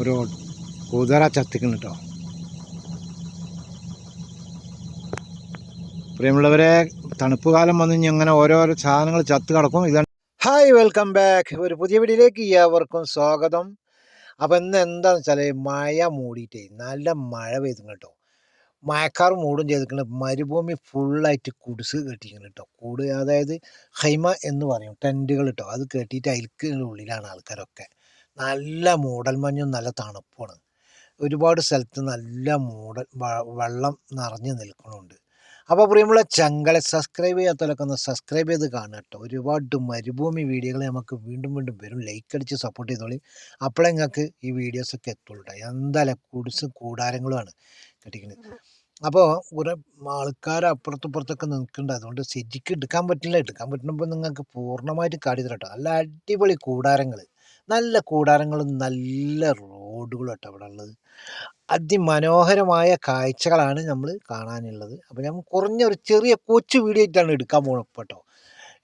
ഒരു കുതിര ചത്തിക്കുന്നു കേട്ടോ പ്രിയമുള്ളവരെ തണുപ്പ് കാലം വന്ന് കഴിഞ്ഞാൽ അങ്ങനെ ഓരോരോ സാധനങ്ങൾ ചത്ത് കിടക്കും. ഇതാണ് ഹായ് വെൽക്കം ബാക്ക് ഒരു പുതിയ വീഡിയോയിലേക്ക് ഏവർക്കും സ്വാഗതം. അപ്പം ഇന്ന് എന്താണെന്ന് വെച്ചാൽ മഴ മൂടിയിട്ടേ നല്ല മഴ പെയ്തു കേട്ടോ മഴക്കാർ മൂടും ചെയ്തിട്ടുണ്ട്. മരുഭൂമി ഫുള്ളായിട്ട് കുടിസ് കെട്ടിക്കുന്നു കേട്ടോ കൂട് അതായത് ഹൈമ എന്ന് പറയും ടെന്റുകൾ കേട്ടോ അത് കെട്ടിയിട്ട് അതിൽക്ക് ഉള്ളിലാണ് ആൾക്കാരൊക്കെ. നല്ല മൂടൽ മഞ്ഞും നല്ല തണുപ്പുമാണ്. ഒരുപാട് സ്ഥലത്ത് നല്ല മൂടൽ വെള്ളം നിറഞ്ഞു നിൽക്കുന്നുണ്ട്. അപ്പോൾ പ്രിയമുള്ള ചങ്കളെ സബ്സ്ക്രൈബ് ചെയ്യാത്തവരൊക്കെ ഒന്ന് സബ്സ്ക്രൈബ് ചെയ്ത് കാണുക കേട്ടോ. ഒരുപാട് മരുഭൂമി വീഡിയോകൾ നമുക്ക് വീണ്ടും വീണ്ടും വരും. ലൈക്ക് അടിച്ച് സപ്പോർട്ട് ചെയ്തോളി. അപ്പോഴേ നിങ്ങൾക്ക് ഈ വീഡിയോസൊക്കെ എത്തുള്ളൂ കേട്ടോ എന്തായാലും കുടിസും കൂടാരങ്ങളുമാണ് കെട്ടിക്കുന്നത് അപ്പോൾ കുറേ ആൾക്കാർ അപ്പുറത്തും ഇപ്പുറത്തൊക്കെ നിൽക്കുന്നുണ്ട്. അതുകൊണ്ട് ശരിക്കും എടുക്കാൻ പറ്റില്ല. എടുക്കാൻ പറ്റുമ്പോൾ നിങ്ങൾക്ക് പൂർണമായിട്ട് കാടി തരട്ടോ നല്ല അടിപൊളി കൂടാരങ്ങൾ നല്ല കൂടാരങ്ങളും നല്ല റോഡുകളും ആട്ടോ ഇവിടെ ഉള്ളത്. അതിമനോഹരമായ കാഴ്ചകളാണ് നമ്മൾ കാണാനുള്ളത്. അപ്പോൾ ഞാൻ കുറഞ്ഞ ഒരു ചെറിയ കൊച്ചു വീഡിയോ ആയിട്ടാണ് എടുക്കാൻ പോകുന്നത് കേട്ടോ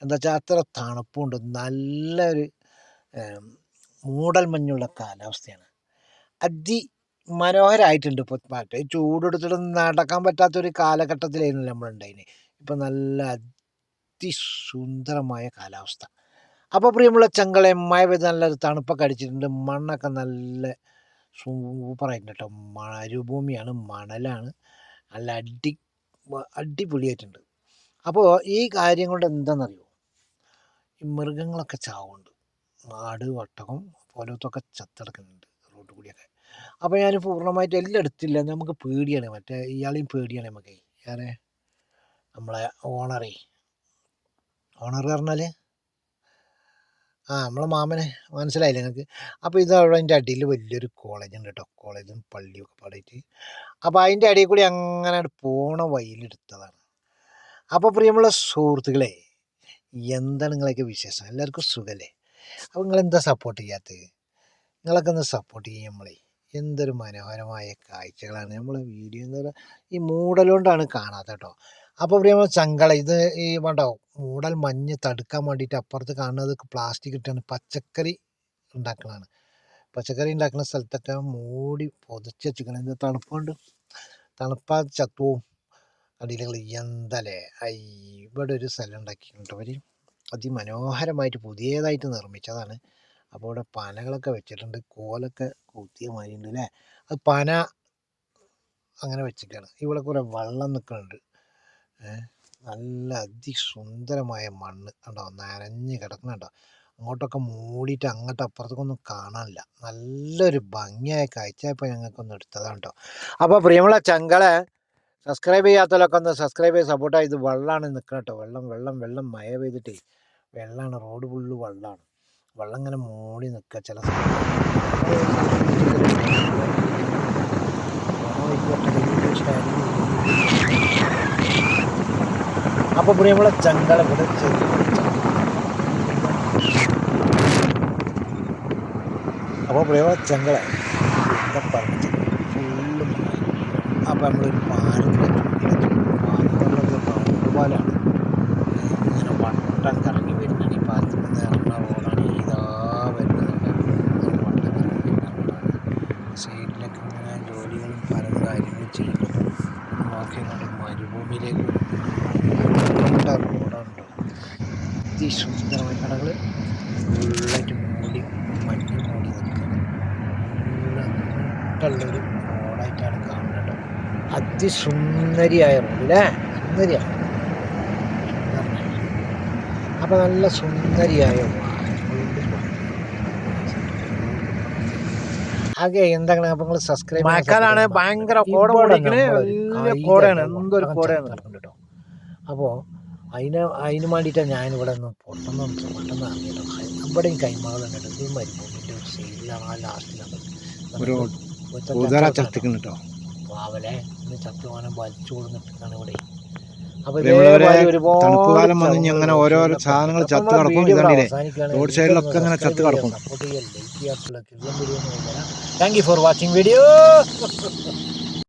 എന്താ വെച്ചാൽ അത്ര തണുപ്പുണ്ട്. നല്ലൊരു മൂടൽമഞ്ഞുള്ള മൂടൽ മഞ്ഞുള്ള കാലാവസ്ഥയാണ്. അതി മനോഹരമായിട്ടുണ്ട് ഇപ്പോൾ മറ്റേ ചൂടെടുത്തിട്ട് നടക്കാൻ പറ്റാത്തൊരു കാലഘട്ടത്തിലായിരുന്നു നമ്മളുണ്ടായിന്. ഇപ്പം നല്ല അതിസുന്ദരമായ കാലാവസ്ഥ. അപ്പോൾ പ്രിയമുള്ള ചങ്കളെ മഴ പെയ്ത് നല്ലൊരു തണുപ്പൊക്കെ അടിച്ചിട്ടുണ്ട്. മണ്ണൊക്കെ നല്ല സൂപ്പറായിട്ടുണ്ട് കേട്ടോ. മരുഭൂമിയാണ് മണലാണ്. നല്ല അടി അടിപൊളിയായിട്ടുണ്ട്. അപ്പോൾ ഈ കാര്യം കൊണ്ട് എന്താണെന്നറിയോ ഈ മൃഗങ്ങളൊക്കെ ചാവുണ്ട് ആട് വട്ടകം പോലത്തൊക്കെ ചത്തെടുക്കുന്നുണ്ട് റോഡ് കൂടിയൊക്കെ. അപ്പോൾ ഞാൻ പൂർണമായിട്ട് എല്ലാം എടുത്തില്ല. നമുക്ക് പേടിയാണ്. മറ്റേ ഇയാളെയും പേടിയാണ് നമുക്ക്. ഞാനേ നമ്മളെ ഓണറേ. ഓണർ പറഞ്ഞാൽ ആ നമ്മളെ മാമനെ മനസ്സിലായില്ല നിങ്ങൾക്ക് അപ്പോൾ ഇത് അവിടെ അതിന്റെ അടിയിൽ വലിയൊരു കോളേജ് ഉണ്ട് കേട്ടോ കോളേജും പള്ളിയും ഒക്കെ പാടിയിട്ട്. അപ്പോൾ അതിന്റെ അടിയിൽ കൂടി അങ്ങനെ പോണ വഴിയിലെടുത്തതാണ് അപ്പോൾ പ്രിയമുള്ള സുഹൃത്തുക്കളെ എന്താണ് നിങ്ങളൊക്കെ വിശേഷം? എല്ലാവർക്കും സുഖമല്ലേ അപ്പോൾ നിങ്ങളെന്താ സപ്പോർട്ട് ചെയ്യാത്തത് നിങ്ങളൊക്കെ ഒന്ന് സപ്പോർട്ട് ചെയ്യും നമ്മളെ. എന്തൊരു മനോഹരമായ കാഴ്ചകളാണ് നമ്മൾ വീഡിയോ പറയുക ഈ മൂടലുകൊണ്ടാണ് കാണാത്ത കേട്ടോ അപ്പോൾ പ്രിയമുള്ള ചങ്കള ഇത് ഈ വേണ്ടോ? മൂടൽ മഞ്ഞ് തടുക്കാൻ വേണ്ടിയിട്ട് അപ്പുറത്ത് കാണുന്നത് പ്ലാസ്റ്റിക് ഇട്ടാണ്. പച്ചക്കറി ഉണ്ടാക്കണതാണ്. പച്ചക്കറി ഉണ്ടാക്കുന്ന സ്ഥലത്തൊക്കെ മൂടി പൊതിച്ച് വെച്ചിരിക്കണം ഇത് തണുപ്പുണ്ട്? തണുപ്പാ ചത്തുവും അടിയിലുകൾ എന്തല്ലേ? ഐ ഇവിടെ ഒരു സ്ഥലം ഉണ്ടാക്കിയിട്ടുണ്ട് അവർ അതിമനോഹരമായിട്ട് പുതിയതായിട്ട് നിർമ്മിച്ചതാണ്. അപ്പോൾ ഇവിടെ പനകളൊക്കെ വെച്ചിട്ടുണ്ട്. കോലൊക്കെ കൂത്തിയ മാതിരി ഉണ്ട് അല്ലേ അത് പന അങ്ങനെ വെച്ചിട്ടാണ് ഇവിടെ കുറേ വെള്ളം നിൽക്കുന്നുണ്ട് നല്ല അതിസുന്ദരമായ മണ്ണ്. കണ്ടോ? നനഞ്ഞ് കിടക്കുന്നുണ്ടോ അങ്ങോട്ടൊക്കെ മൂടിയിട്ട് അങ്ങോട്ട് അപ്പുറത്തേക്കൊന്നും കാണാനില്ല. നല്ലൊരു ഭംഗിയായ കാഴ്ചയപ്പോൾ ഞങ്ങൾക്കൊന്ന് എടുത്തതാണ് കേട്ടോ അപ്പോൾ പ്രിയമുള്ള ചങ്കളെ സബ്സ്ക്രൈബ് ചെയ്യാത്തവരൊക്കെ ഒന്ന് സബ്സ്ക്രൈബ് ചെയ്ത് സപ്പോർട്ട് ഇത് വെള്ളമാണ് നിൽക്കണം കേട്ടോ വെള്ളം വെള്ളം വെള്ളം മഴ പെയ്തിട്ടേ വെള്ളമാണ് റോഡ് ഫുള്ള് വെള്ളമാണ് വെള്ളം ഇങ്ങനെ മൂടി നിൽക്കുക ചില അപ്പോൾ പ്രിയമുള്ള ചങ്കള ഇവിടെ അപ്പോൾ പ്രിയമുള്ള ചങ്കള എന്താ പറഞ്ഞത് ഫുള്ള് അപ്പോൾ നമ്മളൊരു പാലത്തിലെ പാലത്തിലുള്ളത് പാലമാണ് ഇങ്ങനെ വട്ടം കറങ്ങി വരുന്നതാണ്. ഈ പാലത്തിൽ നിന്ന് റോഡാണ് ഇതാ വരുന്നത് സൈഡിലൊക്കെ ഇങ്ങനെ ജോലികളും പല കാര്യങ്ങളും ചെയ്യുന്നുണ്ട്. നോക്കി മരുഭൂമിയിലേക്ക് നീണ്ട റോഡാണ് അതിസുന്ദരമായ കടകൾ ഫുള്ളായിട്ട് മൂടി മഞ്ഞ് മൂടി നിൽക്കുന്നുള്ളൊരു റോഡായിട്ടാണ് കാണുന്നത് അതിസുന്ദരിയായ റോഡ് അല്ലേ സുന്ദരിയാണ് അപ്പോൾ നല്ല സുന്ദരിയായ ആകെ എന്താണ് അപ്പൊ നിങ്ങൾ സബ്സ്ക്രൈബ് മഴക്കാലാണ് ഭയങ്കര കോട കോടയാണ്. എന്തൊരു കോടയാണ്. കേട്ടോ. അപ്പോൾ അതിന് അതിന് വേണ്ടിയിട്ടാണ് ഞാൻ ഇവിടെ നിന്ന് പൊട്ടുന്ന പെട്ടെന്ന് ഇറങ്ങിയിട്ടോ നമ്മുടെയും കൈമകളുണ്ട് ഇത് മരുഭൂമിന്റെ ഒരു സൈഡിലാണ് ആ ലാസ്റ്റിലാണ് അവലെ കുതിര ചത്തിക്കുന്നു കേട്ടോ പാവലെ ഇന്ന് ചത്തുവാനം വലിച്ചു കൊടുത്തിട്ടാണ് ഇവിടെ. ഒരുപാട് തണുപ്പ് കാലം വന്ന് ഇനി അങ്ങനെ ഓരോരോ ചങ്ങ- സാധനങ്ങൾ ചത്ത് കിടക്കും. ഇതാണ്ടില്ലേ? റോഡ് സൈഡിലൊക്കെ അങ്ങനെ ചത്ത് കിടക്കും. Thank you for watching video